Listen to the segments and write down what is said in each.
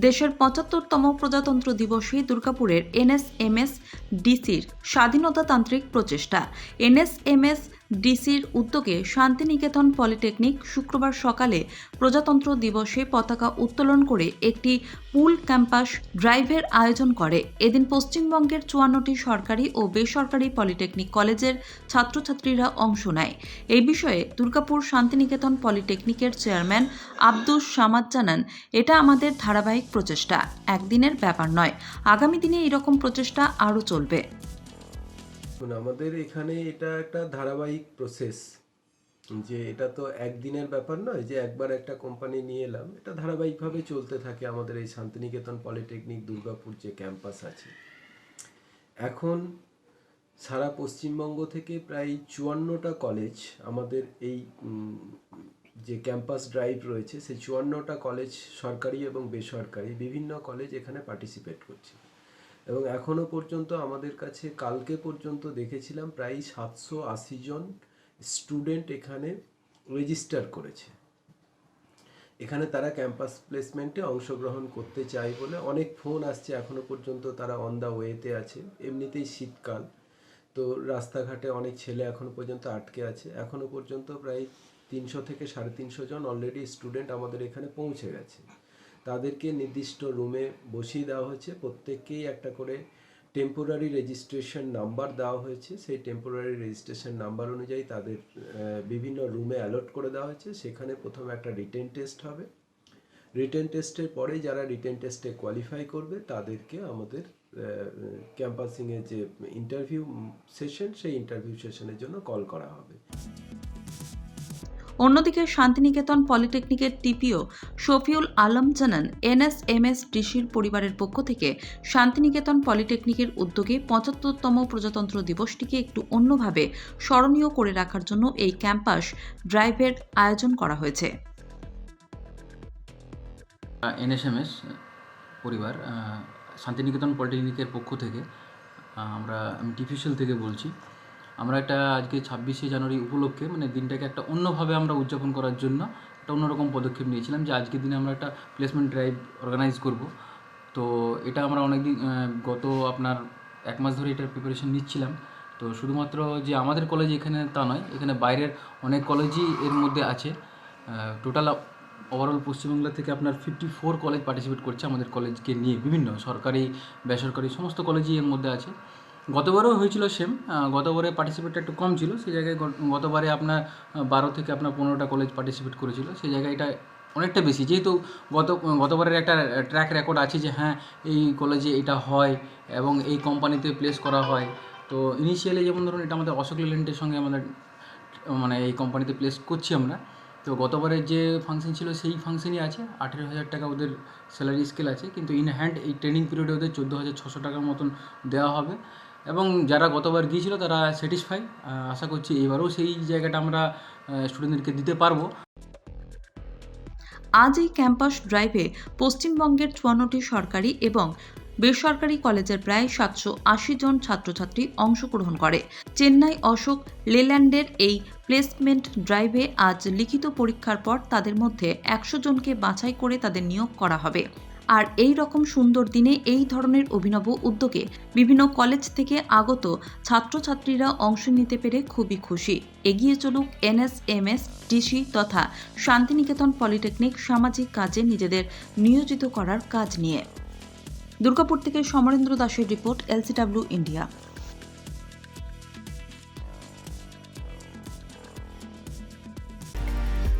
দেশের পঁচাত্তরতম প্রজাতন্ত্র দিবসে দুর্গাপুরের এনএসএমএস ডিসির স্বাধীনতাতান্ত্রিক প্রচেষ্টা। এনএসএমএস ডিসির উদ্যোগে শান্তিনিকেতন পলিটেকনিক শুক্রবার সকালে প্রজাতন্ত্র দিবসে পতাকা উত্তোলন করে একটি পুল ক্যাম্পাস ড্রাইভের আয়োজন করে। এদিন পশ্চিমবঙ্গের চুয়ান্নটি সরকারি ও বেসরকারি পলিটেকনিক কলেজের ছাত্রছাত্রীরা অংশ নেয়। এই বিষয়ে দুর্গাপুর শান্তিনিকেতন পলিটেকনিকের চেয়ারম্যান আব্দুস সামাদ জানান, এটা আমাদের ধারাবাহিক প্রচেষ্টা, একদিনের ব্যাপার নয়। আগামী দিনে এরকম প্রচেষ্টা আরও চলবে। আমাদের এখানে এটা একটা ধারাবাহিক প্রসেস যে এটা তো একদিনের ব্যাপার নয়, যে একবার একটা কোম্পানি নিয়ে এলাম, এটা ধারাবাহিকভাবে চলতে থাকে আমাদের এই শান্তিনিকেতন পলিটেকনিক দুর্গাপুর যে ক্যাম্পাস আছে। এখন সারা পশ্চিমবঙ্গ থেকে প্রায় চুয়ান্নটা কলেজ আমাদের এই যে ক্যাম্পাস ড্রাইভ রয়েছে, সেই চুয়ান্নটা কলেজ সরকারি এবং বেসরকারি বিভিন্ন কলেজ এখানে পার্টিসিপেট করছে। এবং এখনও পর্যন্ত আমাদের কাছে কালকে পর্যন্ত দেখেছিলাম প্রায় সাতশো আশি জন স্টুডেন্ট এখানে রেজিস্টার করেছে। এখানে তারা ক্যাম্পাস প্লেসমেন্টে অংশগ্রহণ করতে চায় বলে অনেক ফোন আসছে, এখনও পর্যন্ত তারা অন দ্য ওয়েতে আছে। এমনিতেই শীতকাল, তো রাস্তাঘাটে অনেক ছেলে এখনও পর্যন্ত আটকে আছে। এখনও পর্যন্ত প্রায় তিনশো থেকে সাড়ে তিনশো জন অলরেডি স্টুডেন্ট আমাদের এখানে পৌঁছে গেছে। তাদেরকে নির্দিষ্ট রুমে বসিয়ে দেওয়া হয়েছে। প্রত্যেককেই একটা করে টেম্পোরারি রেজিস্ট্রেশন নাম্বার দেওয়া হয়েছে। সেই টেম্পোরারি রেজিস্ট্রেশন নাম্বার অনুযায়ী তাদের বিভিন্ন রুমে অ্যালট করে দেওয়া হয়েছে। সেখানে প্রথমে একটা রিটেন টেস্ট হবে। রিটেন টেস্টের পরে যারা রিটেন টেস্টে কোয়ালিফাই করবে, তাদেরকে আমাদের ক্যাম্পাসিংয়ের যে ইন্টারভিউ সেশন সেই ইন্টারভিউ সেশনের জন্য কল করা হবে। অন্যদিকে শান্তিনিকেতন পলিটেকনিকের টিপিও শফিউল আলম জানান, এনএসএমএস ডিসির পরিবারের পক্ষ থেকে শান্তিনিকেতন পলিটেকনিকের উদ্যোগে পঁচাত্তরতম প্রজাতন্ত্র দিবসটিকে একটু অন্যভাবে স্মরণীয় করে রাখার জন্য এই ক্যাম্পাস ড্রাইভের আয়োজন করা হয়েছে। এনএসএমএস পরিবার শান্তিনিকেতন পলিটেকনিকের পক্ষ থেকে আমরা আমি টিফিশিয়াল থেকে বলছি। আমরা একটা আজকে ছাব্বিশে জানুয়ারি উপলক্ষে মানে দিনটাকে একটা অন্যভাবে আমরা উদযাপন করার জন্য একটা অন্যরকম পদক্ষেপ নিয়েছিলাম যে আজকের দিনে আমরা একটা প্লেসমেন্ট ড্রাইভ অর্গানাইজ করব। তো এটা আমরা অনেকদিন গত আপনার এক মাস ধরে এটার প্রিপারেশন নিচ্ছিলাম। তো শুধুমাত্র যে আমাদের কলেজ এখানে তা নয়, এখানে বাইরের অনেক কলেজই এর মধ্যে আছে। টোটাল ওভারঅল পশ্চিমবাংলা থেকে আপনার ফিফটি ফোর কলেজ পার্টিসিপেট করছে আমাদের কলেজকে নিয়ে, বিভিন্ন সরকারি, বেসরকারি, সমস্ত কলেজই এর মধ্যে আছে। গতবারও হয়েছিল সেম গতবারে পার্টিসিপেটটা একটু কম ছিল সেই জায়গায় গতবারে আপনার বারো থেকে আপনার পনেরোটা কলেজ পার্টিসিপেট করেছিল সেই জায়গায় এটা অনেকটা বেশি। যেহেতু গত, গতবারের একটা ট্র্যাক রেকর্ড আছে যে হ্যাঁ এই কলেজে এটা হয় এবং এই কোম্পানিতে প্লেস করা হয়। তো ইনিশিয়ালি যেমন ধরুন, এটা আমাদের অশোক লেল্যান্ডের সঙ্গে আমাদের মানে এই কোম্পানিতে প্লেস করছি আমরা। তো গতবারের যে ফাংশন ছিল, সেই ফাংশনই আছে। আঠেরো হাজার টাকা ওদের স্যালারি স্কেল আছে। কিন্তু ইন হ্যান্ড এই ট্রেনিং পিরিয়ডে ওদের চোদ্দ হাজার ছশো টাকার মতন দেওয়া হবে। এবং যারা গতবার গিয়েছিল তারা স্যাটিসফাই আশা করছি এবারেও সেই জায়গাটা আমরা স্টুডেন্টদেরকে দিতে পারব। আজ এই ক্যাম্পাস ড্রাইভে পশ্চিমবঙ্গের চুয়ান্নটি সরকারি এবং বেসরকারি কলেজের প্রায় সাতশো আশি জন ছাত্রছাত্রী অংশগ্রহণ করে। চেন্নাই অশোক লেল্যান্ডের এই প্লেসমেন্ট ড্রাইভে আজ লিখিত পরীক্ষার পর তাদের মধ্যে একশো জনকে বাছাই করে তাদের নিয়োগ করা হবে। আর এই রকম সুন্দর দিনে এই ধরনের অভিনব উদ্যোগে বিভিন্ন কলেজ থেকে আগত ছাত্রছাত্রীরা অংশ নিতে পেরে খুবই খুশি। এগিয়ে চলুক এনএসএমএস, ডিসি তথা শান্তিনিকেতন পলিটেকনিক সামাজিক কাজে নিজেদের নিয়োজিত করার কাজ নিয়ে। দুর্গাপুর থেকে সমরেন্দ্র দাসের report, LCW, India.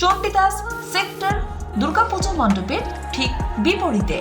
Chandidas sector Durga Puja মণ্ডপের ঠিক বিপরীতে।